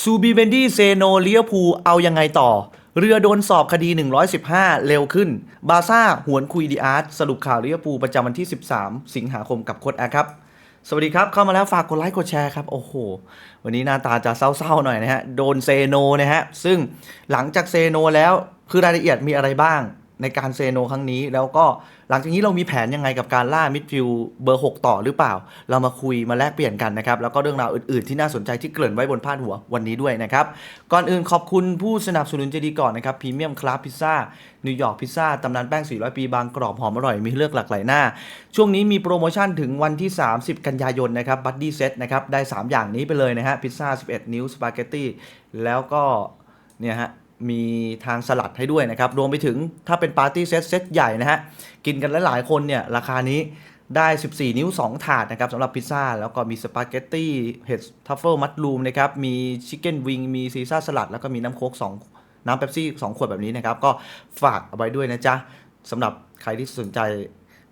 ซูบีเบนดี้เซโนเลียพูเอายังไงต่อ เรือโดนสอบคดี 115 เร็วขึ้น บาซ่าหวนคุยดีอาร์ตสรุปข่าวเลียพูประจำวันที่ 13 สิงหาคมกับโค้ดแอร์ครับ สวัสดีครับ เข้ามาแล้วฝากกดไลค์กดแชร์ครับ โอ้โห วันนี้หน้าตาจะเศร้าๆหน่อยนะฮะ โดนเซโนนะฮะ ซึ่งหลังจากเซโนแล้วคือรายละเอียดมีอะไรบ้างในการเซโนครั้งนี้แล้วก็ หลังจากนี้เรามีแผนยังไงกับการล่ามิดฟิลด์เบอร์ 6 ต่อหรือเปล่า เรามาคุยมาแลกเปลี่ยนกันนะครับ แล้วก็เรื่องราวอื่นๆที่น่าสนใจที่เกริ่นไว้บนพาดหัววันนี้ด้วยนะครับ ก่อนอื่นขอบคุณผู้สนับสนุนใจดีก่อนนะครับพรีเมียมคลาสพิซซ่านิวยอร์กพิซซ่าตำนานแป้ง 400 ปีบางกรอบหอมอร่อยมีเลือกหลากหลายหน้า ช่วงนี้มีโปรโมชั่นถึงวันที่ 30 กันยายนนะครับบัตดี้เซตนะครับได้ 3 อย่างนี้ไปเลยนะฮะพิซซ่า11 นิ้วสปาเกตตี้แล้วก็เนี่ยฮะ มีทางสลัดให้ด้วยนะครับ รวมไปถึงถ้าเป็นปาร์ตี้เซตเซตใหญ่นะฮะ กินกันหลายๆคนเนี่ย ราคานี้ได้ 14 นิ้ว 2 ถาดนะครับสำหรับพิซซ่า แล้วก็มีสปาเกตตี้เห็ดทัฟเฟิลมัดรูมนะครับ มีชิคเก้นวิงมีซีซ่าสลัด แล้วก็มีน้ำโค้ก2 น้ำเป๊ปซี่ 2 ขวดแบบนี้นะครับ ก็ฝากเอาไว้ด้วยนะจ๊ะสำหรับใครที่สนใจ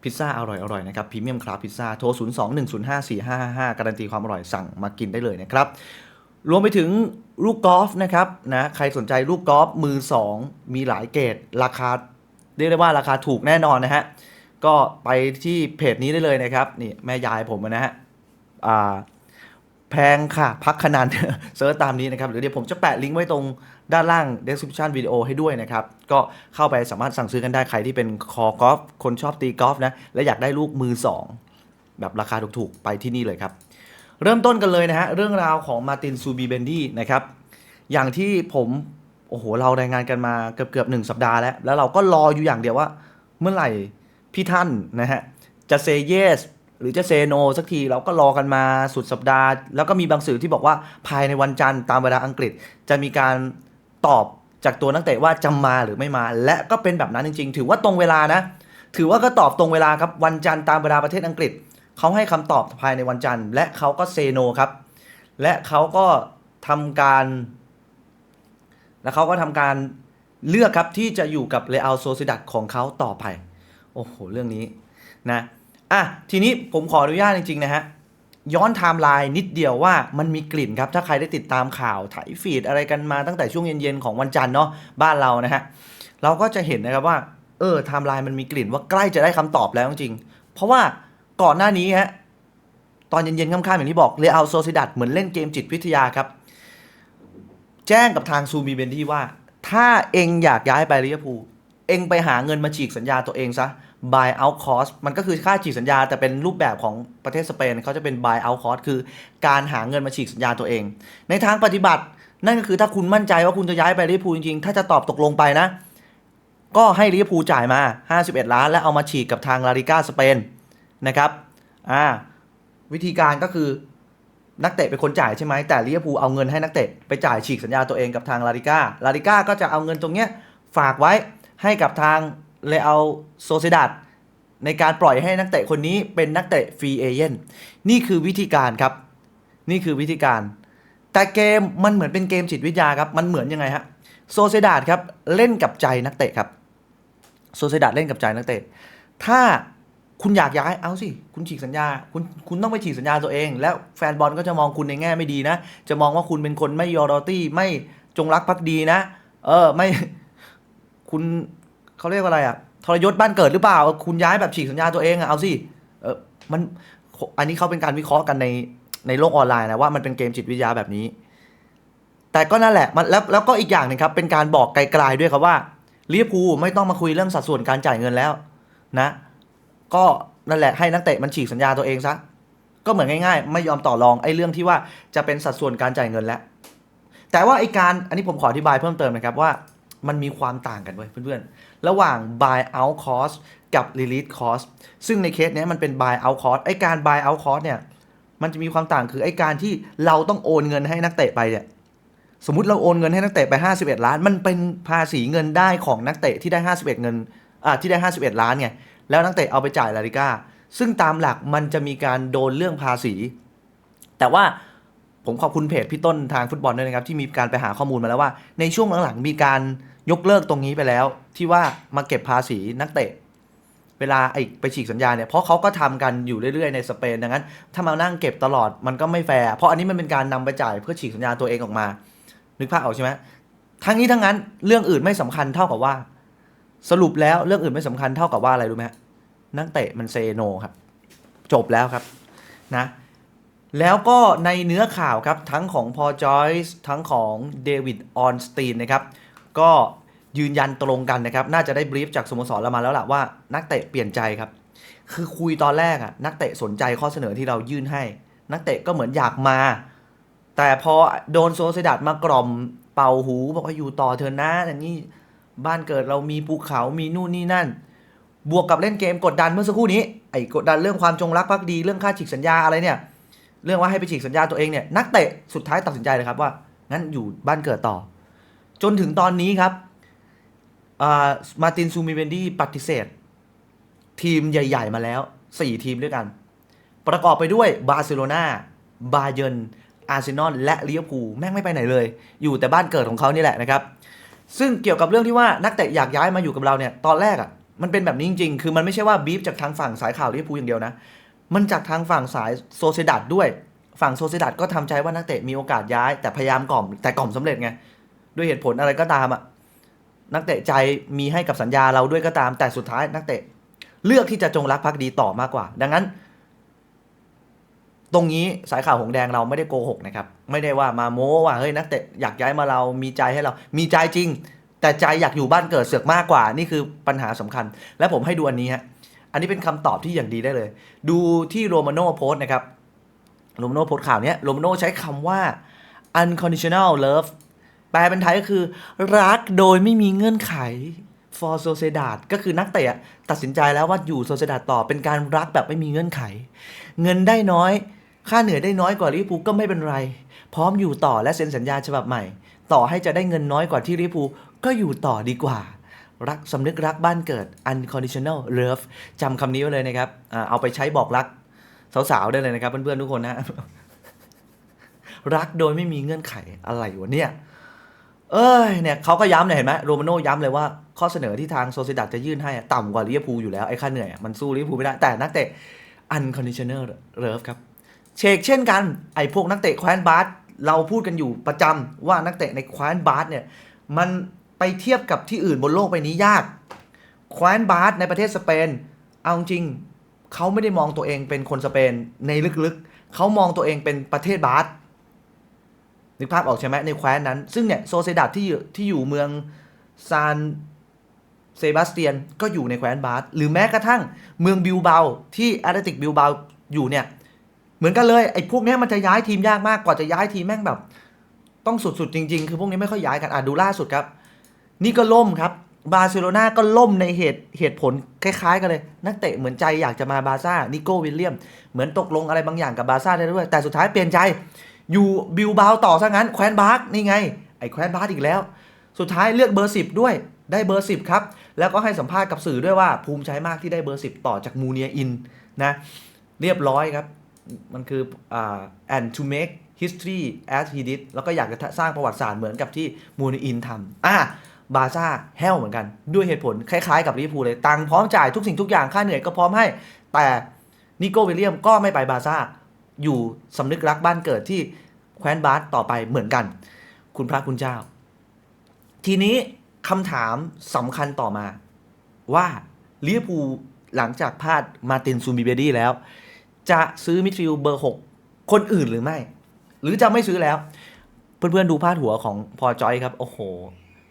พิซซ่าอร่อยๆนะครับพรีเมียมคลาสพิซซ่าโทร 021054555 การันตีความอร่อยสั่งมากินได้เลยนะครับ รวมไปถึงลูกกอล์ฟนะครับนะใครสนใจลูกกอล์ฟมือ 2 มีหลายเกรดราคาเรียกได้ว่าราคาถูกแน่นอนนะฮะ ก็ไปที่เพจนี้ได้เลยนะครับ นี่แม่ยายผมนะฮะอ่าแพงค่ะ พักขนันเซิร์ชตามนี้นะครับ หรือเดี๋ยวผมจะแปะลิงก์ไว้ตรงด้านล่าง description วิดีโอให้ด้วยนะครับ ก็เข้าไปสามารถสั่งซื้อกันได้ใครที่เป็นคอกอล์ฟคนชอบตีกอล์ฟนะ และอยากได้ลูกมือ 2 แบบราคาถูกๆ ไปที่นี่เลยครับ เริ่มต้นกันเลยนะฮะ เรื่องราวของมาตินซูบีเบนดี้นะครับ อย่างที่ผมโอ้โหเรารายงานกันมาเกือบเกือบหนึ่งสัปดาห์แล้ว แล้วเราก็รออยู่อย่างเดียวว่า เมื่อไหร่พี่ท่านนะฮะ จะเซเยสหรือจะเซโนสักทีเราก็รอกันมาสุดสัปดาห์ แล้วก็มีบางสื่อที่บอกว่าภายในวันจันทร์ตามเวลาอังกฤษ จะมีการตอบจากตัวนักเตะว่าจะมาหรือไม่มา และก็เป็นแบบนั้นจริง ๆ ถือว่าตรงเวลานะ ถือว่าก็ตอบตรงเวลาครับวันจันทร์ตามเวลาประเทศอังกฤษ เขาให้คำตอบภายในวันจันทร์ และเขาก็เซโนครับ และเขาก็ทำการ และเขาก็ทำการเลือกครับที่จะอยู่กับเรอัลโซซิดัดของเขาต่อไป โอ้โห เรื่องนี้นะอะทีนี้ผมขออนุญาตจริง ๆ นะฮะ ย้อนไทม์ไลน์นิดเดียวว่ามันมีกลิ่นครับ ถ้าใครได้ติดตามข่าวถ่ายฟีดอะไรกันมาตั้งแต่ช่วงเย็น ๆ ของวันจันทร์เนาะบ้านเรานะฮะ เราก็จะเห็นนะครับว่า เออไทม์ไลน์มันมีกลิ่นว่าใกล้จะได้คำตอบแล้วจริงๆเพราะว่า ก่อนหน้านี้ฮะตอนเย็นๆค่ำๆอย่างที่บอกเรอัลโซซิดัดเหมือนเล่นเกมจิตวิทยาครับ แจ้งกับทางซูมีเบนดี้ว่า ถ้าเองอยากย้ายไปลิเวอร์พูลเองไปหาเงินมาฉีกสัญญาตัวเองซะ buy out cost มันก็คือค่าฉีกสัญญาแต่เป็นรูปแบบของประเทศสเปนเขาจะเป็น buy out cost คือการหาเงินมาฉีกสัญญาตัวเอง ในทางปฏิบัติ นั่นก็คือถ้าคุณมั่นใจว่าคุณจะย้ายไปลิเวอร์พูลจริงๆ ถ้าจะตอบตกลงไปนะ ก็ให้ลิเวอร์พูลจ่ายมา 51 ล้าน แล้วเอามาฉีกกับทางลาลิก้าสเปน นะครับอ่าวิธีการก็คือนักเตะเป็นคนจ่ายใช่ไหมแต่ลิเวอร์พูลเอาเงินให้นักเตะไปจ่ายฉีกสัญญาตัวเองกับทางลาลิก้าลาลิก้าก็จะเอาเงินตรงเนี้ยฝากไว้ให้กับทางเรอัลโซเซดัดในการปล่อยให้นักเตะคนนี้เป็นนักเตะฟรีเอเจนนี่คือวิธีการครับ นี่คือวิธีการ แต่เกมมันเหมือนเป็นเกมจิตวิทยาครับ มันเหมือนยังไงฮะโซเซดาดครับเล่นกับใจนักเตะครับโซเซดาดเล่นกับใจนักเตะ ถ้า คุณอยากย้ายเอาสิ คุณฉีกสัญญา คุณคุณต้องไปฉีกสัญญาตัวเอง แล้วแฟนบอลก็จะมองคุณในแง่ไม่ดีนะ จะมองว่าคุณเป็นคนไม่ยอรตี้ไม่จงรักภักดีนะ เออไม่ คุณเขาเรียกว่าอะไรอะทรยศบ้านเกิดหรือเปล่า คุณย้ายแบบฉีกสัญญาตัวเองอะเอาสิ เออมันอันนี้เขาเป็นการวิเคราะห์กันในในโลกออนไลน์นะว่ามันเป็นเกมจิตวิทยาแบบนี้ แต่ก็นั่นแหละมันแล้วแล้วก็อีกอย่างหนึ่งครับ เป็นการบอกไกลๆด้วยครับว่าลิเวอร์พูลไม่ต้องมาคุยเรื่องสัดส่วนการจ่ายเงินแล้ว นะ ก็นั่นแหละให้นักเตะมันฉีกสัญญาตัวเองซะก็เหมือนง่ายๆ ไม่ยอมต่อรองไอ้เรื่องที่ว่าจะเป็นสัดส่วนการจ่ายเงินแล้ว แต่ว่าไอ้การอันนี้ผมขออธิบายเพิ่มเติมนะครับว่ามันมีความต่างกันเว้ยเพื่อนๆ ระหว่าง buy out cost กับ release cost ซึ่งในเคสเนี้ยมันเป็น buy out cost ไอ้การ buy out cost เนี่ย มันจะมีความต่างคือไอ้การที่เราต้องโอนเงินให้นักเตะไปเนี่ยสมมติเราโอนเงินให้นักเตะไป 51 ล้าน มันเป็นภาษีเงินได้ของนักเตะที่ได้ 51 เงินอ่าที่ได้ 51 ล้านไง แล้วนักเตะเอาไปจ่ายลาลิก้า ซึ่งตามหลักมันจะมีการโดนเรื่องภาษี แต่ว่าผมขอบคุณเพจพี่ต้นทางฟุตบอลด้วยนะครับ ที่มีการไปหาข้อมูลมาแล้วว่า ในช่วงหลังๆมีการยกเลิกตรงนี้ไปแล้ว ที่ว่ามาเก็บภาษีนักเตะ เวลาไอ้ไปฉีกสัญญาเนี่ยเพราะเขาก็ทำกันอยู่เรื่อยๆในสเปนดังนั้น ถ้ามานั่งเก็บตลอดมันก็ไม่แฟร์เพราะอันนี้มันเป็นการนำไปจ่ายเพื่อฉีกสัญญาตัวเองออกมา นึกภาพออกใช่ไหมทั้งนี้ทั้งนั้นเรื่องอื่นไม่สำคัญเท่ากับว่า สรุปแล้วเรื่องอื่นไม่สำคัญเท่ากับว่าอะไรรู้ไหมฮะ นักเตะมันเซโนครับ จบแล้วครับนะแล้วก็ในเนื้อข่าวครับ ทั้งของพอจอยส์ทั้งของเดวิดออนสตีนนะครับ ก็ยืนยันตรงกันนะครับ น่าจะได้บรีฟจากสโมสรเรามาแล้วล่ะว่านักเตะเปลี่ยนใจครับ คือคุยตอนแรกอะนักเตะสนใจข้อเสนอที่เรายื่นให้ นักเตะก็เหมือนอยากมา แต่พอโดนโซเซดัดมากล่อมเป่าหูบอกว่าอยู่ต่อเธอนะอย่างนี้บ้านเกิดเรามีภูเขามีนู่นนี่นั่น บวกกับเล่นเกมกดดันเมื่อสักครู่นี้ไอ้กดดันเรื่องความจงรักภักดีเรื่องค่าฉีกสัญญาอะไรเนี่ย เรื่องว่าให้ไปฉีกสัญญาตัวเองเนี่ยนักเตะสุดท้ายตัดสินใจเลยครับว่างั้นอยู่บ้านเกิดต่อ จนถึงตอนนี้ครับมาตินซูมิเวนดี้ปฏิเสธ ทีมใหญ่ ๆ มาแล้ว 4 ทีมด้วยกัน ประกอบไปด้วยบาร์เซโลนาบาเยิร์นอาร์เซนอลและลิเวอร์พูลแม่งไม่ไปไหนเลย อยู่แต่บ้านเกิดของเขานี่แหละนะครับ ซึ่งเกี่ยวกับเรื่องที่ว่านักเตะอยากย้ายมาอยู่กับเราเนี่ยตอนแรกอะ่ะ มันเป็นแบบนี้จริงๆ คือมันไม่ใช่ว่าบีฟจากทางฝั่งสายข่าวลิเวอร์พูลอย่างเดียวนะ มันจากทางฝั่งสายโซเซดัดด้วย ฝั่งโซเซดัดก็ทำใจว่านักเตะมีโอกาสย้าย แต่พยายามกล่อม แต่กล่อมสำเร็จไง ด้วยเหตุผลอะไรก็ตามอะนักเตะใจมีให้กับสัญญาเราด้วยก็ตาม แต่สุดท้ายนักเตะเลือกที่จะจงรักภักดีต่อมากกว่า ดังนั้น ตรงนี้สายข่าวหงแดงเราไม่ได้โกหกนะครับ ไม่ได้ว่ามาโม้ว่าเฮ้ยนักเตะอยากย้ายมาเรามีใจให้เรา มีใจจริง แต่ใจอยากอยู่บ้านเกิดเสือกมากกว่า นี่คือปัญหาสำคัญ และผมให้ดูอันนี้ฮะอันนี้เป็นคำตอบที่อย่างดีได้เลย ดูที่โรมาโน่โพส์นะครับโรมาโน่โพสข่าวเนี้ยโรมาโน่ใช้คำว่า unconditional love แปลเป็นไทยก็คือ รักโดยไม่มีเงื่อนไข for Sociedad ก็คือนักเตะตัดสินใจแล้วว่าอยู่ Sociedad ต่อเป็นการรักแบบไม่มีเงื่อนไข เงินได้น้อย ค่าเหนื่อยได้น้อยกว่าลิเวอร์พูลก็ไม่เป็นไร พร้อมอยู่ต่อและเซ็นสัญญาฉบับใหม่ ต่อให้จะได้เงินน้อยกว่าที่ลิเวอร์พูล ก็อยู่ต่อดีกว่า รักสำนึกรักบ้านเกิด unconditional love จำคำนี้ไว้เลยนะครับ เอาไปใช้บอกรัก สาวๆ ได้เลยนะครับ เพื่อนๆ ทุกคนนะ รักโดยไม่มีเงื่อนไขอะไรวะเนี่ย เอ้ยเนี่ยเขาก็ย้ำเนี่ยเห็นไหมโรมาโน่ย้ำเลยว่าข้อเสนอที่ทางโซซิดัดจะยื่นให้ต่ำกว่าลิเวอร์พูลอยู่แล้ว ไอ้ค่าเหนื่อย มันสู้ลิเวอร์พูลไม่ได้ แต่นักเตะ unconditional love ครับเชกเช่นกันไอ้พวกนักเตะแคว้นบาสเราพูดกันอยู่ประจำว่านักเตะในแคว้นบาสเนี่ยมัน ไปเทียบกับที่อื่นบนโลกใบนี้ยากแคว้นบาสในประเทศสเปน เอาจริงเขาไม่ได้มองตัวเองเป็นคนสเปนในลึกๆ เขามองตัวเองเป็นประเทศบาสนึกภาพออกใช่ไหมในแคว้นนั้น ซึ่งเนี่ยโซเซดัดที่อยู่ที่อยู่เมืองซานเซบาสเตียนก็อยู่ในแคว้นบาสหรือแม้กระทั่งเมืองบิลเบาที่แอตเลติกบิลเบาอยู่เนี่ย เหมือนกันเลยไอ้พวกนี้มันจะย้ายทีมยากมากกว่าจะย้ายทีมแม่งแบบ ต้องสุดๆจริง ๆ คือพวกนี้ไม่ค่อยย้ายกันอะดูล่าสุดครับ นี่ก็ล่มครับ บาร์เซโลนาก็ล่มในเหตุเหตุผลคล้ายๆ กันเลย นักเตะเหมือนใจอยากจะมาบาซ่านิโก้วิลเลียม เหมือนตกลงอะไรบางอย่างกับบาซ่าได้ด้วย แต่สุดท้ายเปลี่ยนใจ อยู่บิลบาวต่อซะงั้นแคว้นบาร์กนี่ไง ไอ้แคว้นบาร์กอีกแล้ว สุดท้ายเลือกเบอร์สิบด้วยได้เบอร์สิบครับ แล้วก็ให้สัมภาษณ์กับสื่อด้วยว่าภูมิใจมากที่ได้เบอร์สิบต่อจากมูเนียอินนะเรียบร้อยครับ มันคืออ่า and to make history as he did แล้วก็อยากจะสร้างประวัติศาสตร์เหมือนกับที่มูเนียอินทำอะ บาซ่าแห้วเหมือนกัน ด้วยเหตุผลคล้ายๆกับลิเวอร์พูลเลยตังพร้อมจ่ายทุกสิ่งทุกอย่างค่าเหนื่อยก็พร้อมให้ แต่นิโก้วิลเลียมก็ไม่ไปบาซ่าอยู่สำนึกรักบ้านเกิดที่แคว้นบาสต่อไปเหมือนกัน คุณพระคุณเจ้า ทีนี้คำถามสำคัญต่อมาว่าลิเวอร์พูลหลังจากพลาดมาตินซูบิเบดี้แล้ว จะซื้อมิดฟิลด์เบอร์ 6 คนอื่นหรือไม่ หรือจะไม่ซื้อแล้ว เพื่อนๆดูพาดหัวของพอจอยครับ โอ้โห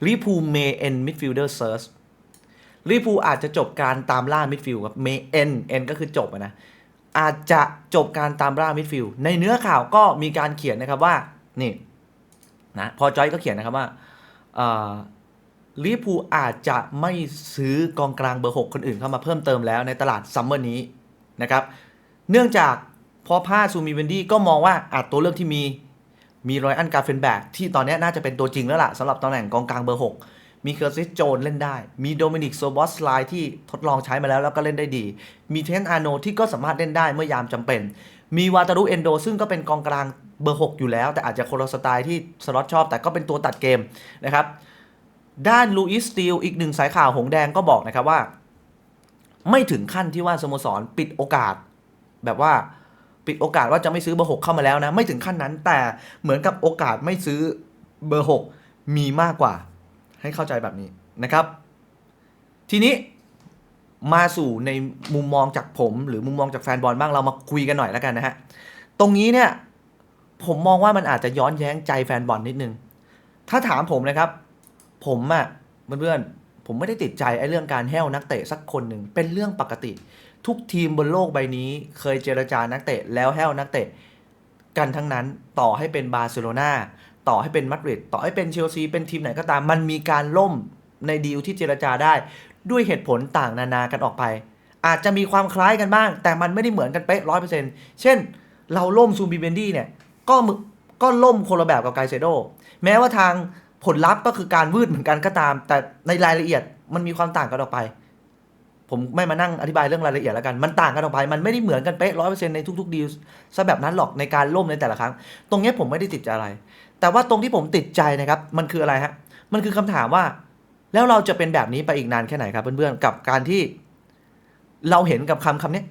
ลิพูเมเอ็นมิดฟิลเดอร์เซิร์ชลิพูอาจจะจบการตามล่ามิดฟิลด์ครับเมเอ็นเอ็นก็คือจบอะนะ อาจจะจบการตามล่ามิดฟิลด์ในเนื้อข่าวก็มีการเขียนนะครับว่า นี่นะพอจอยก็เขียนนะครับว่าลิพูอาจจะไม่ซื้อกองกลางเบอร์ 6 คนอื่นเข้ามาเพิ่มเติมแล้วในตลาดซัมเมอร์นี้นะครับ เนื่องจากพอพาซูมีเวนดี้ก็มองว่าอาจตัวเลือกที่มี มีรอยอันการ์เฟนแบกที่ตอนนี้น่าจะเป็นตัวจริงแล้วล่ะสำหรับตำแหน่งกองกลางเบอร์ 6 มีเคอร์ซิสโจนเล่นได้ มีโดมินิกโซบอสไลน์ที่ทดลองใช้มาแล้วแล้วก็เล่นได้ดี มีเทนอาโนที่ก็สามารถเล่นได้เมื่อยามจำเป็น มีวาตารุเอนโดซึ่งก็เป็นกองกลางเบอร์ 6 อยู่แล้ว แต่อาจจะคนละสไตล์ที่สล็อตชอบ แต่ก็เป็นตัวตัดเกมนะครับด้านลูอิสสตีลอีกหนึ่งสายข่าวหงแดงก็บอกนะครับว่า ไม่ถึงขั้นที่ว่าสโมสรปิดโอกาสแบบว่า ปิดโอกาสว่าจะไม่ซื้อเบอร์หกเข้ามาแล้วนะ ไม่ถึงขั้นนั้น แต่เหมือนกับโอกาสไม่ซื้อเบอร์6มีมากกว่า ให้เข้าใจแบบนี้นะครับ ทีนี้มาสู่ในมุมมองจากผมหรือมุมมองจากแฟนบอลบ้างเรามาคุยกันหน่อยแล้วกันนะฮะตรงนี้เนี่ยผมมองว่ามันอาจจะย้อนแย้งใจแฟนบอลนิดนึง ถ้าถามผมนะครับ ผมอะเพื่อนๆผมไม่ได้ติดใจไอ้เรื่องการแห้วนักเตะสักคนหนึ่งเป็นเรื่องปกติ ทุกทีมบนโลกใบนี้ เคยเจรจานักเตะแล้วแห้วนักเตะ กันทั้งนั้นต่อให้เป็นบาร์เซโลนาต่อให้เป็นมาดริดต่อให้เป็นเชลซีเป็นทีมไหนก็ตาม มันมีการล่มในดีลที่เจรจาได้ ด้วยเหตุผลต่างนานากันออกไป อาจจะมีความคล้ายกันบ้าง แต่มันไม่ได้เหมือนกันเป๊ะร้อยเปอร์เซ็นต์เช่น เราล่มซูบิเบนดี้เนี่ยก็มึก็ล่มคนละแบบกับไกเซโดแม้ว่าทางผลลัพธ์ก็คือการวืดเหมือนกันก็ตาม แต่ในรายละเอียดมันมีความต่างกันออกไป ผมไม่มานั่งอธิบายเรื่องรายละเอียดแล้วกัน มันต่างกันออกไป มันไม่ได้เหมือนกันเป๊ะร้อยเปอร์เซ็นต์ในทุกๆดีลซะแบบนั้นหรอกในการล่มในแต่ละครั้ง ตรงเนี้ยผมไม่ได้ติดใจอะไร แต่ว่าตรงที่ผมติดใจนะครับ มันคืออะไรฮะ มันคือคำถามว่า แล้วเราจะเป็นแบบนี้ไปอีกนานแค่ไหนครับเพื่อนๆ กับการที่ เราเห็นกับคำคำนี้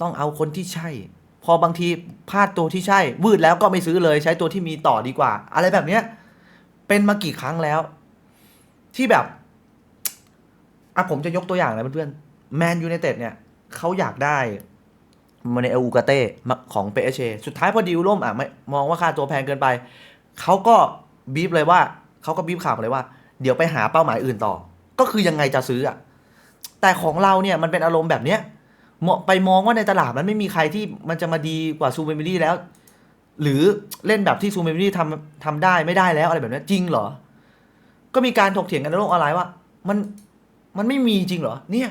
ต้องเอาคนที่ใช่ พอบางทีพลาดตัวที่ใช่ วืดแล้วก็ไม่ซื้อเลย ใช้ตัวที่มีต่อดีกว่า อะไรแบบเนี้ย เป็นมากี่ครั้งแล้ว ที่แบบอะผมจะยกตัวอย่างนะเพื่อนๆ แมนยู i นเต็ดเนี่ยเขาอยากได้มาในเอลูกาเต้ของเปเชสุดท้ายพอดีลล่มอะไม่มองว่าค่าตัวแพงเกินไป เขาก็บีบเลยว่าเขาก็บีบข่าวมาเลยว่า เดี๋ยวไปหาเป้าหมายอื่นต่อ ก็คือยังไงจะซื้ออะแต่ของเราเนี่ยมันเป็นอารมณ์แบบเนี้ยมไปมองว่าในตลาดมันไม่มีใครที่มันจะมาดีกว่าซูเปอร์มิลี่แล้ว หรือเล่นแบบที่ซูเปอร์มิลี่ทำทำได้ไม่ได้แล้วอะไรแบบนี้จริงเหรอ ก็มีการถกเถียงกันในโลกออนไลน์ว่า มันมันไม่มีจริงเหรอเนี่ย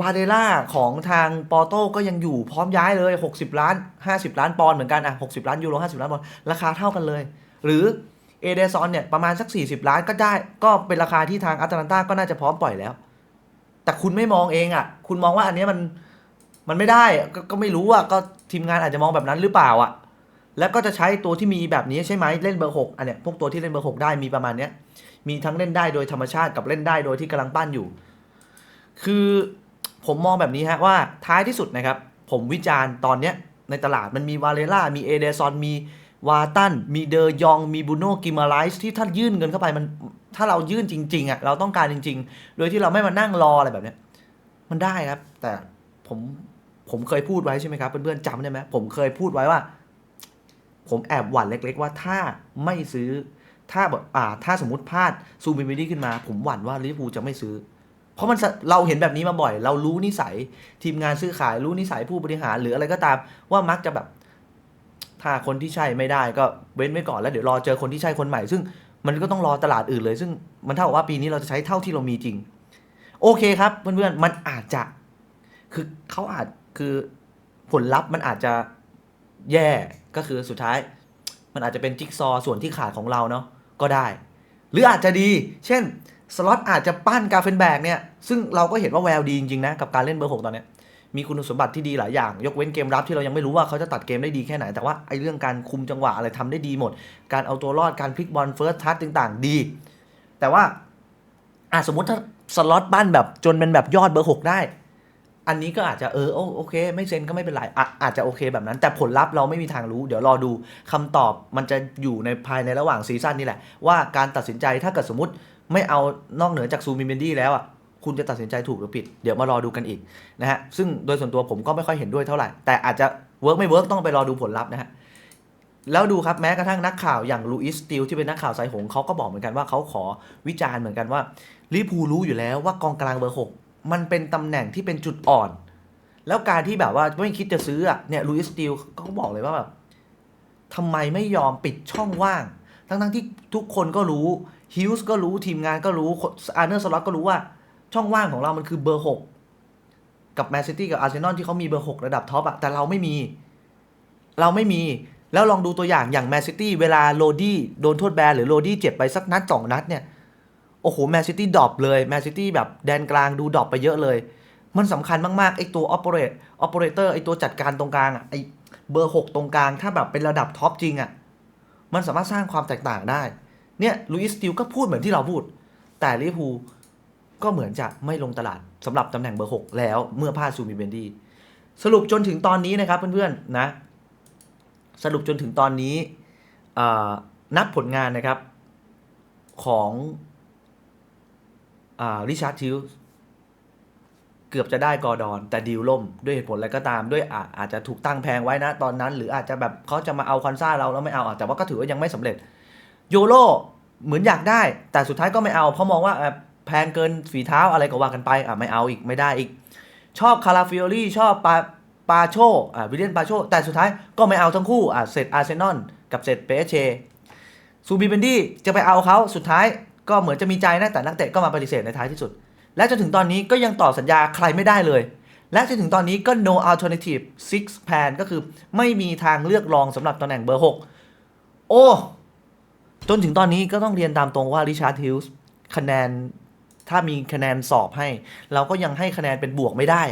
วาเดล่าของทางปอโต้ก็ยังอยู่พร้อมย้ายเลย 60 ล้าน 50 ล้านปอนด์เหมือนกันอะ60 ล้านยูโร50 ล้านปอนด์ราคาเท่ากันเลย หรือเอเดซอนเนี่ยประมาณสัก 40 ล้านก็ได้ ก็เป็นราคาที่ทางอัตแลนตาก็น่าจะพร้อมปล่อยแล้ว แต่คุณไม่มองเองอะ คุณมองว่าอันเนี้ยมันมันไม่ได้กก็ไม่รู้อะก็ทีมงานอาจจะมองแบบนั้นหรือเปล่าอะ แล้วก็จะใช้ตัวที่มีแบบนี้ใช่ไหมเล่นเบอร์หกอันเนี้ยพวกตัวที่เล่นเบอร์หกได้มีประมาณเนี้ยมีทั้งเล่นได้โดยธรรมชาติกับเล่นได้โดยที่กำลังปั้นอยู่ คือ ผมมองแบบนี้ฮะว่าท้ายที่สุดนะครับ ผมวิจารณ์ตอนเนี้ยในตลาดมันมีวาเลล่ามีเอเดซอนมีวาตันมีเดยอง มีบูโนกิมาไลส์ที่ถ้ายื่นเงินเข้าไปมันถ้าเรายื่นจริงๆอะเราต้องการจริง ๆ โดยที่เราไม่มานั่งรออะไรแบบเนี้ยมันได้ครับ แต่ผมผมเคยพูดไว้ใช่ไหมครับเพื่อนๆจำได้ไหมผมเคยพูดไว้ว่า ผมแอบหวั่นเล็ก ๆ ว่าถ้าไม่ซื้อถ้าแบบอ่าถ้าสมมติพลาดซูบิมิดี้ขึ้นมา ผมหวั่นว่าลิเวอร์พูลจะไม่ซื้อ เพราะมันเราเห็นแบบนี้มาบ่อย เรารู้นิสัยทีมงานซื้อขายรู้นิสัยผู้บริหารหรืออะไรก็ตามว่ามักจะแบบ ถ้าคนที่ใช่ไม่ได้ก็เว้นไว้ก่อนแล้วเดี๋ยวรอเจอคนที่ใช่คนใหม่ ซึ่งมันก็ต้องรอตลาดอื่นเลย ซึ่งมันเท่ากับว่าปีนี้เราจะใช้เท่าที่เรามีจริง โอเคครับเพื่อนๆมันอาจจะ คือเขาอาจคือผลลัพธ์มันอาจจะแย่ก็คือสุดท้าย มันอาจจะเป็นจิ๊กซอส่วนที่ขาดของเราเนาะก็ได้ หรืออาจจะดี เช่น สล็อตอาจจะปั้นกาเฟนแบกเนี่ย ซึ่งเราก็เห็นว่าแววดีจริงๆนะ กับการเล่นเบอร์หกตอนนี้ มีคุณสมบัติที่ดีหลายอย่าง ยกเว้นเกมรับที่เรายังไม่รู้ว่าเขาจะตัดเกมได้ดีแค่ไหน แต่ว่าไอ้เรื่องการคุมจังหวะอะไรทำได้ดีหมด การเอาตัวรอด การพลิกบอลเฟิร์สทัชต่างๆ ดี แต่ว่าอะสมมติถ้าสล็อตปั้นแบบจนเป็นแบบยอดเบอร์หกได้ อันนี้ก็อาจจะเออโอเค ไม่เซ็นก็ไม่เป็นไรออาจจะโอเคแบบนั้น แต่ผลลัพธ์เราไม่มีทางรู้ เดี๋ยวรอดูคำตอบมันจะอยู่ในภายในระหว่างซีซั่นนี่แหละ ว่าการตัดสินใจถ้าเกิดสมมติไม่เอานอกเหนือจากซูมิเมนดี้แล้วอะคุณจะตัดสินใจถูกหรือผิด เดี๋ยวมารอดูกันอีกนะฮะซึ่งโดยส่วนตัวผมก็ไม่ค่อยเห็นด้วยเท่าไหร่ แต่อาจจะเวิร์กไม่เวิร์กต้องไปรอดูผลลัพธ์นะฮะแล้วดูครับแม้กระทั่งนักข่าวอย่างลูอิสติลที่เป็นนักข่าวสายหงเขาก็บอกเหมือนกันว่าเขาขอวิจารณ์เหมือนกันว่าลิพูรู้อยู่แล้วว่ากองกลางเบอร์หก มันเป็นตำแหน่งที่เป็นจุดอ่อน แล้วการที่แบบว่าไม่คิดจะซื้อเนี่ยลูอิสติลก็บอกเลยว่าแบบทำไมไม่ยอมปิดช่องว่าง ทั้งๆที่ทุกคนก็รู้ฮิลส์ก็รู้ทีมงานก็รู้อาร์เนอร์สล็อตก็รู้ว่า ช่องว่างของเรามันคือเบอร์หกกับแมนซิตี้กับอาร์เซนอลที่เขามีเบอร์หกระดับท็อปอะแต่เราไม่มี เราไม่มีแล้วลองดูตัวอย่างอย่างแมนซิตี้เวลาโรดี้โดนโทษแบนหรือโรดี้เจ็บไปสักนัดสองนัดเนี่ย โอ้โหแมนซิตี้ดรอปเลยแมนซิตี้แบบแดนกลางดูดรอปไปเยอะเลย มันสำคัญมากๆไอ้ตัว operate operator ไอ้ตัวจัดการตรงกลางอะไอเบอร์ 6 ตรงกลาง ถ้าแบบเป็นระดับท็อปจริงอะมันสามารถสร้างความแตกต่างได้ เนี่ยลุยส์สติลก็พูดเหมือนที่เราพูด แต่ลิเวอร์พูลก็เหมือนจะไม่ลงตลาดสำหรับตำแหน่งเบอร์ 6 แล้วเมื่อพลาดซูมิเบนดี้สรุปจนถึงตอนนี้นะครับเพื่อนๆนะสรุปจนถึงตอนนี้นับผลงานนะครับของ ริชาร์ดทิลส์เกือบจะได้กอร์ดอน แต่ดีลล่มด้วยเหตุผลอะไรก็ตามด้วยอาอาจจะถูกตั้งแพงไว้นะตอนนั้น หรืออาจจะแบบเขาจะมาเอาคอนซ่าเราแล้วไม่เอาแต่ว่าก็ถือว่ายังไม่สำเร็จโยโรเหมือนอยากได้ แต่สุดท้ายก็ไม่เอาเพราะมองว่าแพงเกินฝีเท้าอะไรก็ว่ากันไปอะไม่เอาอีกไม่ได้อีก ชอบคาราฟิโอลี่ชอบปาปาโชอ่าวิลเลียนปาโช แต่สุดท้ายก็ไม่เอาทั้งคู่อะเสร็จอาร์เซนอลกับเสร็จเปเชซูบีเบนดี้จะไปเอาเขาสุดท้าย ก็เหมือนจะมีใจนะแต่นักเตะก็มาปฏิเสธในท้ายที่สุด และจนถึงตอนนี้ก็ยังต่อสัญญาใครไม่ได้เลย และจนถึงตอนนี้ก็ no alternative six plan ก็คือไม่มีทางเลือกรองสำหรับตำแหน่งเบอร์ 6 โอ้ จนถึงตอนนี้ก็ต้องเรียนตามตรงว่าริชาร์ดฮิลส์คะแนนถ้ามีคะแนนสอบให้ เราก็ยังให้คะแนนเป็นบวกไม่ได้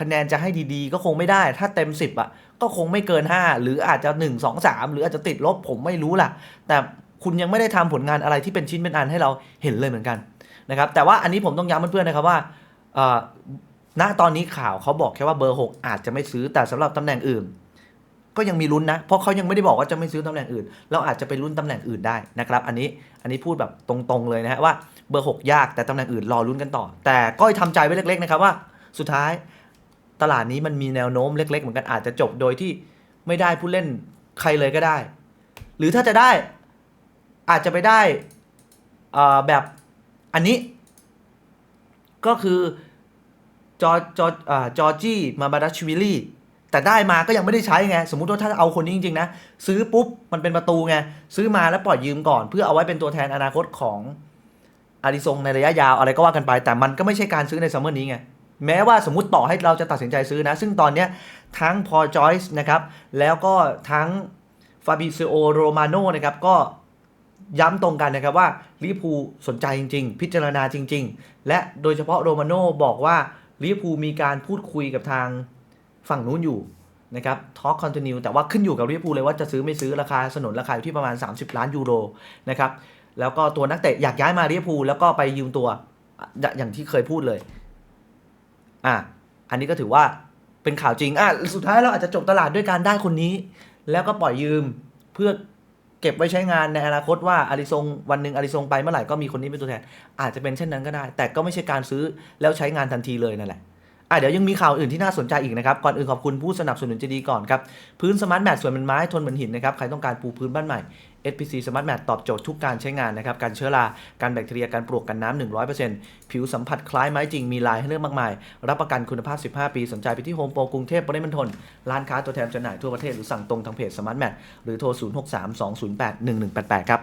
คะแนนจะให้ดีๆ ก็คงไม่ได้ ถ้าเต็ม 10อะก็คงไม่เกิน 5 หรืออาจจะ 1 2 3 หรืออาจจะติดลบผมไม่รู้ล่ะ แต่ คุณยังไม่ได้ทำผลงานอะไรที่เป็นชิ้นเป็นอันให้เราเห็นเลยเหมือนกันนะครับแต่ว่าอันนี้ผมต้องย้ำเพื่อนๆนะครับว่าณตอนนี้ข่าวเขาบอกแค่ว่าเบอร์ 6 อาจจะไม่ซื้อแต่สำหรับตำแหน่งอื่น ก็ยังมีลุ้นนะ เพราะเขายังไม่ได้บอกว่าจะไม่ซื้อตำแหน่งอื่น เราอาจจะไปลุ้นตำแหน่งอื่นได้นะครับอันนี้อันนี้พูดแบบตรงๆเลยนะฮะว่าเบอร์ 6 ยากแต่ตำแหน่งอื่นรอลุ้นกันต่อ แต่ก็ทำใจไว้เล็กๆนะครับว่าสุดท้ายตลาดนี้มันมีแนวโน้มเล็ก ๆ เหมือนกันอาจจะจบโดยที่ไม่ได้ผู้เล่นใครเลยก็ได้ หรือถ้าจะได้ อาจจะไปได้แบบอันนี้ ก็คือจอจอจอจี้มาบาดัชวิลลี่แต่ได้มาก็ยังไม่ได้ใช้ไง สมมุติว่าถ้าเอาคนนี้จริงๆนะ ซื้อปุ๊บ มันเป็นประตูไง ซื้อมาแล้วปล่อยยืมก่อน เพื่อเอาไว้เป็นตัวแทนอนาคตของอาริซงในระยะยาวอะไรก็ว่ากันไป แต่มันก็ไม่ใช่การซื้อในซัมเมอร์นี้ไง แม้ว่าสมมติต่อให้เราจะตัดสินใจซื้อนะ ซึ่งตอนเนี้ยทั้งพอจอยส์นะครับ แล้วก็ทั้งฟาบิซิโอโรมาโนนะครับ ก็ ย้ำตรงกันนะครับว่าลิพูสนใจจริง ๆ พิจารณาจริง ๆ และโดยเฉพาะโรมาโนบอกว่าลิพูมีการพูดคุยกับทางฝั่งนู้นอยู่นะครับทอ l k คอนติเนียแต่ว่าขึ้นอยู่กับลิพูเลยว่าจะซื้อไม่ซื้อราคาสนนราคาอยู่ที่ประมาณ 30 ล้านยูโรนะครับแล้วก็ตัวนักเตะอยากย้ายมาลิพูแล้วก็ไปยืมตัวอย่างที่เคยพูดเลยอะอันนี้ก็ถือว่าเป็นข่าวจริงอะสุดท้ายเราอาจจะจบตลาดด้วยการได้คนนี้ แล้วก็ปล่อยยืมเพื่อ เก็บไว้ใช้งานในอนาคตว่าอาริซงวันหนึ่งอาริซงไปเมื่อไหร่ก็มีคนนี้เป็นตัวแทน อาจจะเป็นเช่นนั้นก็ได้ แต่ก็ไม่ใช่การซื้อแล้วใช้งานทันทีเลยนั่นแหละอะเดี๋ยวยังมีข่าวอื่นที่น่าสนใจอีกนะครับ ก่อนอื่นขอบคุณผู้สนับสนุนจะดีก่อนครับ พื้นสมาร์ทแมทส่วนเป็นไม้ทนเหมือนหินนะครับ ใครต้องการปูพื้นบ้านใหม่ SPC Smart Mat ตอบโจทย์ทุกการใช้งานนะครับ การเชื้อรา การแบคทีเรีย การปลวกกันน้ำ 100%ผิวสัมผัสคล้ายไม้จริง มีลายให้เลือกมากมาย รับประกันคุณภาพ 15 ปี สนใจไปที่โฮมโปรกรุงเทพปริมณฑล ร้านค้าตัวแทนจำหน่ายทั่วประเทศ หรือสั่งตรงทางเพจ Smart Mat หรือโทร 0632081188 ครับ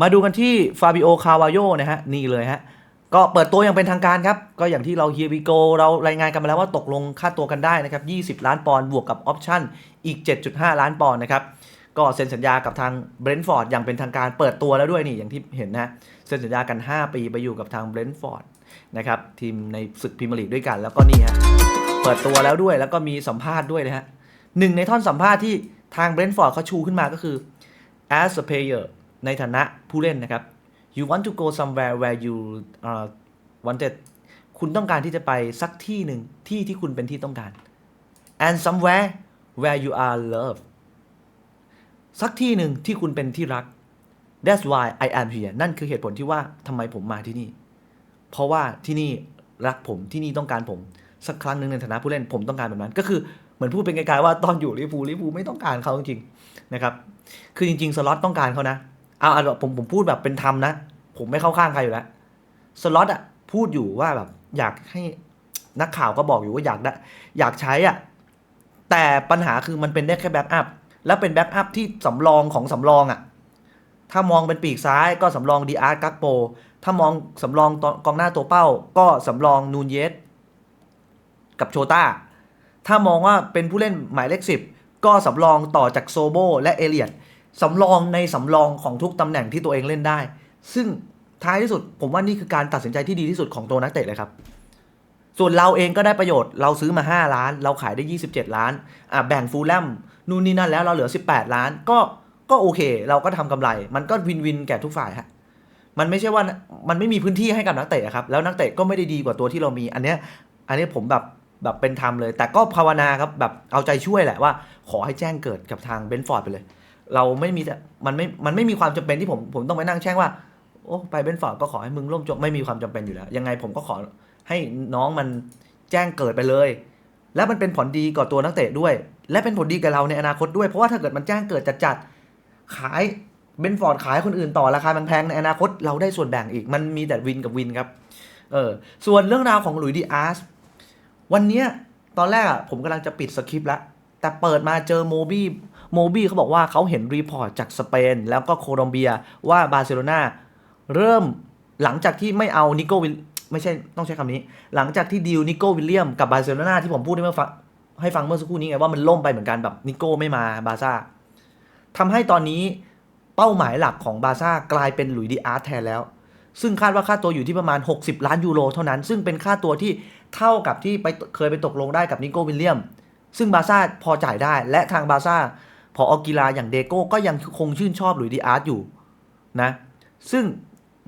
มาดูกันที่ฟาบิโอคาวาโยนะฮะ นี่เลยฮะ ก็เปิดตัวอย่างเป็นทางการครับ ก็อย่างที่เราเฮียวิโกเรารายงานกันมาแล้วว่าตกลงค่าตัวกันได้นะครับ 20 ล้านปอนด์ บวกกับออปชั่นอีก 7.5 ล้านปอนด์นะครับ ก็เซ็นสัญญากับทางเบรนท์ฟอร์ดอย่างเป็นทางการเปิดตัวแล้วด้วยนี่อย่างที่เห็นนะเซ็นสัญญากัน 5 ปีไปอยู่กับทางเบรนท์ฟอร์ดนะครับทีมในศึกพรีเมียร์ลีกด้วยกันแล้วก็นี่ฮะเปิดตัวแล้วด้วยแล้วก็มีสัมภาษณ์ด้วยนะฮะหนึ่งในท่อนสัมภาษณ์ที่ทางเบรนท์ฟอร์ดเขาชูขึ้นมาก็คือ as a player ในฐานะผู้เล่นนะครับ you want to go somewhere where you uh, wanted คุณต้องการที่จะไปสักที่หนึ่งที่ที่คุณเป็นที่ต้องการ and somewhere where you are loved สักที่หนึ่งที่คุณเป็นที่รัก that's why I am here นั่นคือเหตุผลที่ว่าทำไมผมมาที่นี่ เพราะว่าที่นี่รักผมที่นี่ต้องการผม สักครั้งหนึ่งในฐานะผู้เล่นผมต้องการแบบนั้น ก็คือเหมือนพูดเป็นไกลๆว่าตอนอยู่ลิเวอร์พูลลิเวอร์พูไม่ต้องการเขาจริงๆนะครับ คือจริงๆสล็อตต้องการเขานะเอาผมผมพูดแบบเป็นธรรมนะ ผมไม่เข้าข้างใครอยู่แล้วสล็อตอะพูดอยู่ว่าแบบอยากให้นักข่าวก็บอกอยู่ว่าอยากได้อยากใช้อะแต่ปัญหาคือมันเป็นได้แค่แบ็กอัพ แล้วเป็นแบ็กอัพที่สำรองของสำรองอะถ้ามองเป็นปีกซ้ายก็สำรองดีอาร์กักโป ถ้ามองสำรองกองหน้าตัวเป้า ก็สำรองนูนเยสกับโชต้า ถ้ามองว่าเป็นผู้เล่นหมายเลขสิบก็สำรองต่อจากโซโบและเอเลียดสำรองในสำรองของทุกตำแหน่งที่ตัวเองเล่นได้ ซึ่งท้ายที่สุดผมว่านี่คือการตัดสินใจที่ดีที่สุดของตัวนักเตะเลยครับ ส่วนเราเองก็ได้ประโยชน์เราซื้อมา 5 ล้าน เราขายได้ 27 ล้านอะแบ่งฟูลแลมนู่นนี่นั่นแล้วเราเหลือ 18 ล้าน ก็ก็โอเค เราก็ทำกำไร มันก็วินวินแก่ทุกฝ่ายฮะมันไม่ใช่ว่ามันไม่มีพื้นที่ให้กับนักเตะครับ แล้วนักเตะก็ไม่ได้ดีกว่าตัวที่เรามี อันเนี้ยอันนี้ผมแบบแบบเป็นธรรมเลย แต่ก็ภาวนาครับแบบเอาใจช่วยแหละว่า ขอให้แจ้งเกิดกับทางเบนฟอร์ดไปเลย เราไม่มีมันไม่มันไม่มีความจำเป็นที่ผมผมต้องไปนั่งแช่งว่าโอ้ไปเบนฟอร์ดก็ขอให้มึงร่วมจบไม่มีความจำเป็นอยู่แล้ว ยังไงผมก็ขอ ให้น้องมันแจ้งเกิดไปเลย และมันเป็นผลดีกับตัวนักเตะด้วย และเป็นผลดีกับเราในอนาคตด้วยเพราะว่าถ้าเกิดมันแจ้งเกิดจัดจัดๆขายเบนฟอร์ดขายคนอื่นต่อราคาแพงในอนาคตเราได้ส่วนแบ่งอีก มันมีแต่วินกับวินครับเออส่วนเรื่องราวของหลุยส์ดีอาร์สวันเนี้ยตอนแรกอะผมกำลังจะปิดสคริปต์แล้ว แต่เปิดมาเจอโมบี้โมบี้เขาบอกว่าเขาเห็นรีพอร์ตจากสเปน แล้วก็โคลอมเบียว่าบาร์เซโลนาเริ่มหลังจากที่ไม่เอานิโก ไม่ใช่ต้องใช้คำนี้ หลังจากที่ดีลนิโกวิลเลียมกับบาร์เซโลนาที่ผมพูดให้เมื่อฟังให้ฟังเมื่อสักครู่นี้ไงว่ามันล่มไปเหมือนกันแบบนิโก้ไม่มาบาซ่าทำให้ตอนนี้เป้าหมายหลักของบาซ่ากลายเป็นหลุยดีอาร์ตแทนแล้ว ซึ่งคาดว่าค่าตัวอยู่ที่ประมาณ 60 ล้านยูโรเท่านั้น ซึ่งเป็นค่าตัวที่เท่ากับที่ไปเคยไปตกลงได้กับนิโก้วิลเลียม ซึ่งบาซ่าพอจ่ายได้ และทางบาซ่าพออกีฬาอย่างเดโก้ก็ยังคงชื่นชอบหลุยดีอาร์ตอยู่นะ ซึ่ง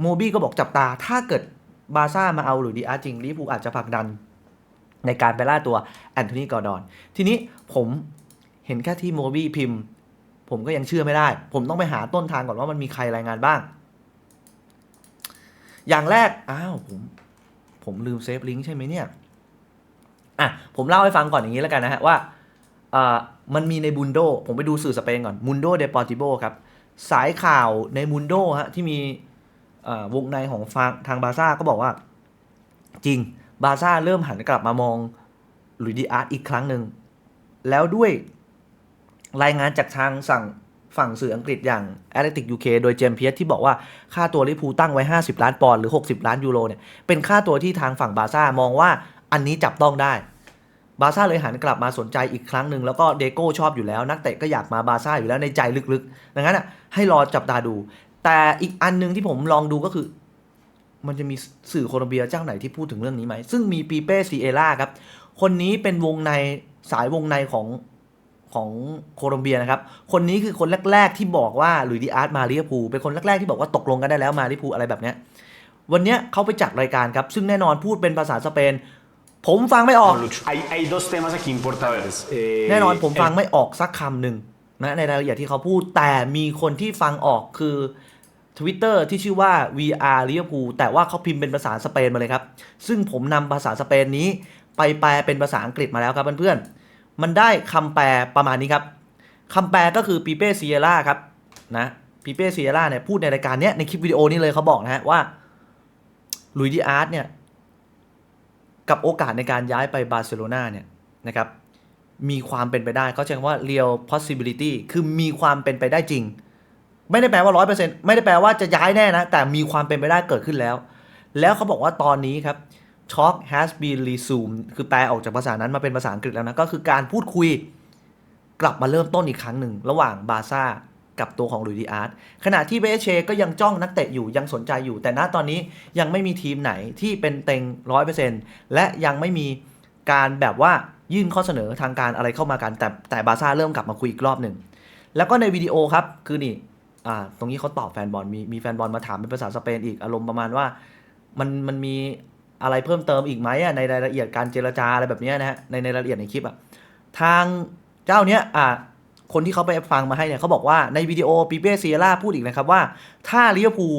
โมบี้ก็บอกจับตาถ้าเกิด บาซ่ามาเอาหลุยส์ดีอาร์จริงลิพูอาจจะผลักดันในการไปล่าตัวแอนโทนีกอร์ดอน ทีนี้ผมเห็นแค่ที่โมบี้พิมพ์ ผมก็ยังเชื่อไม่ได้ ผมต้องไปหาต้นทางก่อนว่ามันมีใครรายงานบ้าง อย่างแรก อ้าวผม ผมลืมเซฟลิงก์ใช่ไหมเนี่ย อะ ผมเล่าให้ฟังก่อนอย่างนี้แล้วกันนะฮะว่าอ่ามันมีในบุนโด ผมไปดูสื่อสเปนก่อนมุนโดเดปอร์ติโบครับ สายข่าวในมุนโดฮะที่มี วงในของฟังทางบาซ่าก็บอกว่า จริงบาซ่าเริ่มหันกลับมามองหลุยดีอาร์ตอีกครั้งหนึ่ง แล้วด้วยรายงานจากทางสั่งฝั่งสื่ออังกฤษอย่าง a t l e t i c UK โดยเจมเพียสที่บอกว่าค่าตัวลิพูตั้งไว้ 50 ล้านปอนด์หรือ 60 ล้านยูโรเนี่ยเป็นค่าตัวที่ทางฝั่งบาซ่ามองว่าอันนี้จับต้องได้ บาซ่าเลยหันกลับมาสนใจอีกครั้งหนึ่งแล้วก็เดโก้ชอบอยู่แล้ว นักเตะก็อยากมาบาซ่าอยู่แล้วในใจลึกๆ ดังนั้นอะให้รอจับตาดู แต่อีกอันหนึงที่ผมลองดูก็คือ มันจะมีสื่อโคลอมเบียเจ้าไหนที่พูดถึงเรื่องนี้ไหม ซึ่งมีปีเป้ซีเอล่าครับ คนนี้เป็นวงในสายวงในของของโคลอมเบียนะครับ คนนี้คือคนแรก ๆ ที่บอกว่าหลุยส์ดีอาร์ตมาลิเวอร์พูลเป็นคนแรก ๆ ที่บอกว่าตกลงกันได้แล้วมาลิเวอร์พูลอะไรแบบเนี้ย วันเนี้ยเขาไปจัดรายการครับ ซึ่งแน่นอนพูดเป็นภาษาสเปน ผมฟังไม่ออก Lucho. Hay, hay dos temas aquí importantes. Eh, แน่นอนผมฟัง el- ไม่ออกสักคำหนึ่งนะในรายละเอียดที่เขาพูดแต่มีคนที่ฟังออกคือ Twitter ที่ชื่อว่า VR Liverpool แต่ว่าเขาพิมพ์เป็นภาษาสเปนมาเลยครับ ซึ่งผมนำภาษาสเปนนี้ไปแปลเป็นภาษาอังกฤษมาแล้วครับเพื่อนๆ มันได้คำแปลประมาณนี้ครับคำแปลก็คือปีเป้ซีเอล่าครับนะปีเป้ซีเอล่าเนี่ยพูดในรายการเนี้ยในคลิปวิดีโอนี้เลยเขาบอกนะฮะว่าลุยดีอาร์ตเนี่ยกับโอกาสในการย้ายไปบาร์เซโลนาเนี่ยนะครับมีความเป็นไปได้เขาใช้คำว่า real possibility คือมีความเป็นไปได้จริง ไม่ได้แปลว่าร้อยเปอร์เซ็นต์ไม่ได้แปลว่าจะย้ายแน่นะ แต่มีความเป็นไปได้เกิดขึ้นแล้ว แล้วเขาบอกว่าตอนนี้ครับ talk has been resumed คือแปลออกจากภาษานั้นมาเป็นภาษาอังกฤษแล้วนะ ก็คือการพูดคุยกลับมาเริ่มต้นอีกครั้งหนึ่ง ระหว่างบาร์ซ่ากับตัวของลุยดีอาร์ตขณะที่เบเชก็ยังจ้องนักเตะอยู่ยังสนใจอยู่ แต่ณตอนนี้ยังไม่มีทีมไหนที่เป็นเต็งร้อยเปอร์เซ็นต์และยังไม่มีการแบบว่ายื่นข้อเสนอทางการอะไรเข้ามากัน แต่แต่บาร์ซ่าเริ่มกลับมาคุยอีกรอบหนึ่งแล้วก็ในวิดีโอครับคือนี่ อ่าตรงนี้เขาตอบแฟนบอลมีมีแฟนบอลมาถามเป็นภาษาสเปนอีกอารมณ์ประมาณว่า มันมันมีอะไรเพิ่มเติมอีกไหมอะในรายละเอียดการเจรจาอะไรแบบนี้นะฮะในในรายละเอียดในคลิปอะทางเจ้าเนี้ยอ่าคนที่เขาไปฟังมาให้เนี่ยเขาบอกว่าในวิดีโอปีเป้เซียร่าพูดอีกนะครับว่า ถ้าลิเวอร์พูล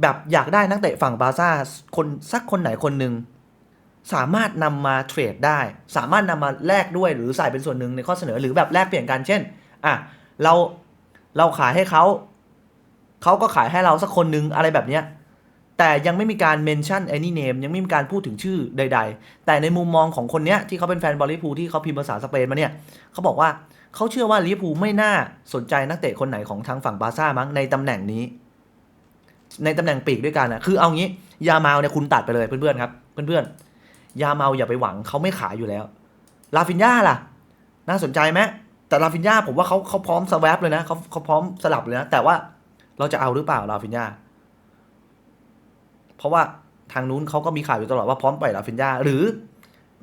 แบบอยากได้นักเตะฝั่งบาร์ซ่าคนสักคนไหนคนหนึ่งสามารถนำมาเทรดได้ สามารถนำมาแลกด้วยหรือใส่เป็นส่วนหนึ่งในข้อเสนอหรือแบบแลกเปลี่ยนกันเช่นอะเรา เราขายให้เขา เขาก็ขายให้เราสักคนนึงอะไรแบบเนี้ยแต่ยังไม่มีการเมนชั่น any name ยังไม่มีการพูดถึงชื่อใด ๆ แต่ในมุมมองของคนเนี้ยที่เขาเป็นแฟนบอลลิพูที่เขาพิมพ์ภาษาสเปนมาเนี่ยเขาบอกว่าเขาเชื่อว่าลิพูไม่น่าสนใจนักเตะคนไหนของทางฝั่งบาร์ซ่ามั้งในตำแหน่งนี้ ในตำแหน่งปีกด้วยกันนะคือเอางี้ยาเมาเนี่ยคุณตัดไปเลยเพื่อนๆครับเพื่อนๆยาเมาอย่าไปหวังเขาไม่ขายอยู่แล้วลาฟินยาล่ะ น่าสนใจไหม แต่ลาฟินยาผมว่าเขาเขาพร้อมสวปเลยนะเขาเขาพร้อมสลับเลยนะ แต่ว่าเราจะเอาหรือเปล่าลาฟินยาเพราะว่าทางนู้นเขาก็มีข่าวอยู่ตลอดว่าพร้อมปล่อยลาฟินยาหรือ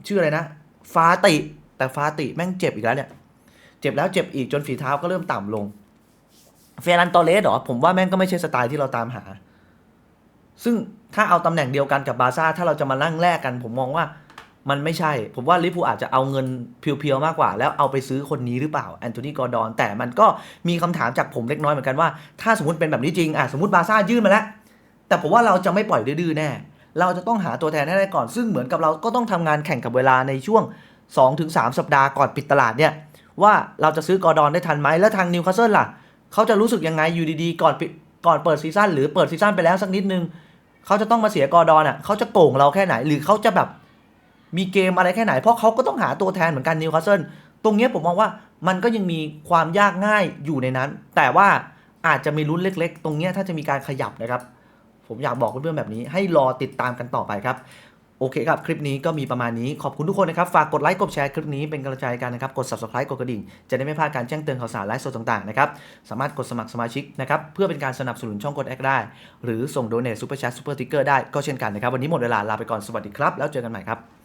ชื่ออะไรนะฟาติ แต่ฟาติแม่งเจ็บอีกแล้วเนี่ย เจ็บแล้วเจ็บอีกจนฝีเท้าก็เริ่มต่ำลง เฟรันตอเลสหรอ ผมว่าแม่งก็ไม่ใช่สไตล์ที่เราตามหา ซึ่งถ้าเอาตำแหน่งเดียวกันกับบาซ่าถ้าเราจะมานั่งแลกกัน ผมมองว่า มันไม่ใช่ ผมว่าลิเวอร์พูอาจจะเอาเงินเพียวๆมากกว่า แล้วเอาไปซื้อคนนี้หรือเปล่าแอนโทนีกอร์ดอน แต่มันก็มีคำถามจากผมเล็กน้อยเหมือนกันว่า ถ้าสมมติเป็นแบบนี้จริงอะสมมติบาซ่ายื่นมาแล้ว แต่ผมว่าเราจะไม่ปล่อยดื้อแน่ เราจะต้องหาตัวแทนให้ได้ก่อน ซึ่งเหมือนกับเราก็ต้องทำงานแข่งกับเวลาในช่วง 2-3 สัปดาห์ก่อนปิดตลาดเนี่ยว่าเราจะซื้อกอร์ดอนได้ทันไหมแล้วทางนิวคาสเซิลล่ะเขาจะรู้สึกยังไงอยู่ดีๆก่อนปิดก่อนเปิดซีซั่นหรือเปิดซีซั่นไปแล้วสักนิดนึงเขาจะต้องมาเสียกอร์ดอนอะเขาจะโก่งเราแค่ไหนหรือเขาจะแบบ มีเกมอะไรแค่ไหน เพราะเขาก็ต้องหาตัวแทนเหมือนกันนิวคาสเซิลตรงเนี้ยผมมองว่ามันก็ยังมีความยากง่ายอยู่ในนั้น แต่ว่าอาจจะมีลุ้นเล็ก ๆ ตรงเนี้ยถ้าจะมีการขยับนะครับ ผมอยากบอกเพื่อนๆแบบนี้ให้รอติดตามกันต่อไปครับโอเคครับ คลิปนี้ก็มีประมาณนี้ ขอบคุณทุกคนนะครับ ฝากกดไลค์ กดแชร์คลิปนี้เป็นกำลังใจกันนะครับ กด subscribe กดกระดิ่ง จะได้ไม่พลาดการแจ้งเตือนข่าวสารไลฟ์สดต่างๆนะครับ สามารถกดสมัครสมาชิกนะครับ เพื่อเป็นการสนับสนุนช่องกดแอคได้ หรือส่งโดเนทซูเปอร์แชทซูเปอร์ติกเกอร์ได้ก็เช่นกันนะครับ วันนี้หมดเวลาลาไปก่อน สวัสดีครับ แล้วเจอกันใหม่ครับ